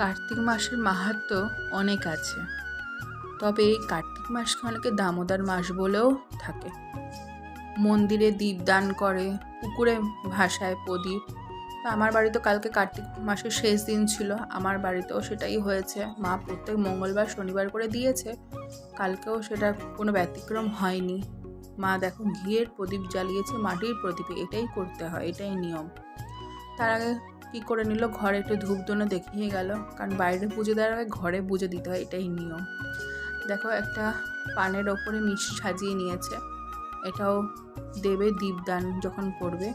কার্তিক মাসের মাহাত্ম্য অনেক আছে। তবে এই কার্তিক মাসকে অনেকে দামোদর মাস বলেও থাকে। মন্দিরে দীপদান করে, পুকুরে ভাসায় প্রদীপ। তা আমার বাড়ি তো কালকে কার্তিক মাসের শেষ দিন ছিল। আমার বাড়িতেও সেটাই হয়েছে। মা প্রত্যেক মঙ্গলবার, শনিবার করে দিয়েছে। কালকেও সেটা কোনো ব্যতিক্রম হয়নি। মা দেখো ঘিয়ের প্রদীপ জ্বালিয়েছে মাটির প্রদীপে। এটাই করতে হয়, এটাই নিয়ম। তার আগে কী করে নিল? ঘরে একটু ধূপ ধুনো দেখিয়ে গেল। কারণ বাইরে পুজো দেওয়ার আগে ঘরে পুজো দিতে হয়, এটাই নিয়ম। দেখো, একটা পানের ওপরে মিষ্টি সাজিয়ে নিয়েছে। এটাও দেবে দীপদান যখন করবে।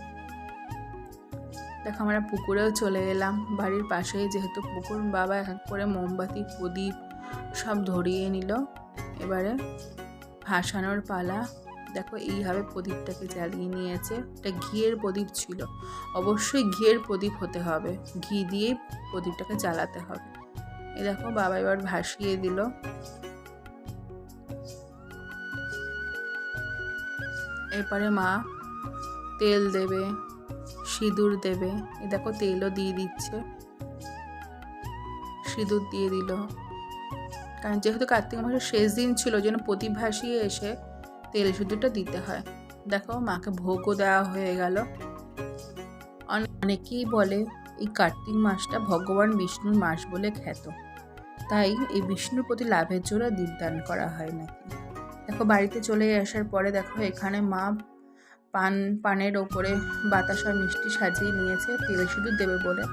দেখো, আমরা পুকুরেও চলে এলাম। বাড়ির পাশেই যেহেতু পুকুর, বাবা এক করে মোমবাতি, প্রদীপ সব ধরিয়ে নিল। এবারে ভাসানোর পালা। দেখো, এইভাবে প্রদীপটাকে জ্বালিয়ে নিয়েছে। এটা ঘিয়ের প্রদীপ ছিল। অবশ্যই ঘিয়ের প্রদীপ হতে হবে। ঘি দিয়েই প্রদীপটাকে জ্বালাতে হবে। এ দেখো, বাবা এবার ভাসিয়ে দিল। এরপরে মা তেল দেবে, সিঁদুর দেবে। এ দেখো, তেলও দিয়ে দিচ্ছে। সিঁদুর দিয়ে দিল। কারণ যেহেতু কার্তিক মাসের শেষ দিন ছিল যেন প্রদীপ ভাসিয়ে এসে তেল সিঁদুরটা দিতে হয়। দেখো, মাকে ভোগও দেওয়া হয়ে গেল। অনেকেই বলে, এই কার্তিক মাসটা ভগবান বিষ্ণুর মাস বলে খ্যাত। তাই এই বিষ্ণুর প্রতি লাভের জন্য দীপদান করা হয় নাকি? দেখো, বাড়িতে চলে আসার পরে দেখো, এখানে মা পান, পানের ওপরে বাতাসা মিষ্টি সাজিয়ে নিয়েছে। তেল সিঁদুর দেবে বলে।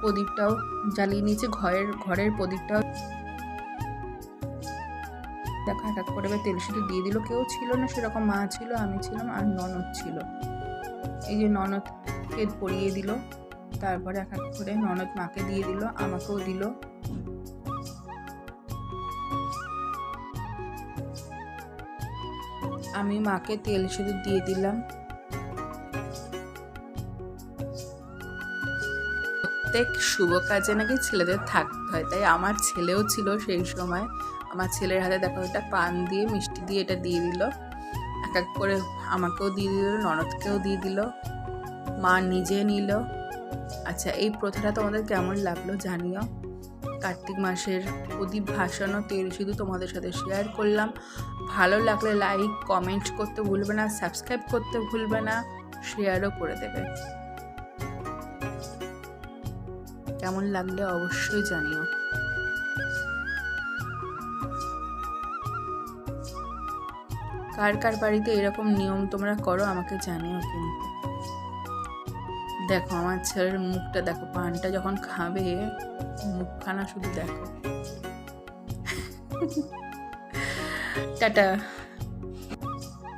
প্রদীপটাও জ্বালিয়ে নিয়েছে। ঘরের ঘরের প্রদীপটাও দেখো এক এক করে তেল সিঁদুর দিয়ে দিল। কেউ ছিল না, সেরকম মা ছিল, আমি ছিলাম আর ননদ ছিল। এই যে ননদকে পরিয়ে দিল, তারপরে এক এক করে ননদ মাকে দিয়ে দিল, আমাকেও দিল। আমি মাকে তেল সিঁদুর দিয়ে দিলাম। প্রত্যেক শুভ কাজে নাকি ছেলেদের থাকতে হয়, তাই আমার ছেলেও ছিল সেই সময়। আমার ছেলের হাতে দেখো এটা পান দিয়ে, মিষ্টি দিয়ে এটা দিয়ে দিল। এক এক করে আমাকেও দিয়ে দিল, ননদকেও দিয়ে দিল, মা নিজে নিল। আচ্ছা এই প্রথাটা তোমাদের কেমন লাগল জানিও। কার্তিক মাসের প্রদীপ ভাসানো তেল শুধু তোমাদের সাথে শেয়ার করলাম। ভালো লাগলে লাইক কমেন্ট করতে ভুলবে না সাবস্ক্রাইব করতে ভুলবে না শেয়ারও করে দেবে। কেমন লাগলে অবশ্যই জানিও। কার কার বাড়িতে এরকম নিয়ম তোমরা করো, আমাকে জানিও কিন্তু। দেখো, আমার ছেলের মুখটা দেখো, পানটা যখন খাবে, মুখখানা শুধু দেখো। টাটা।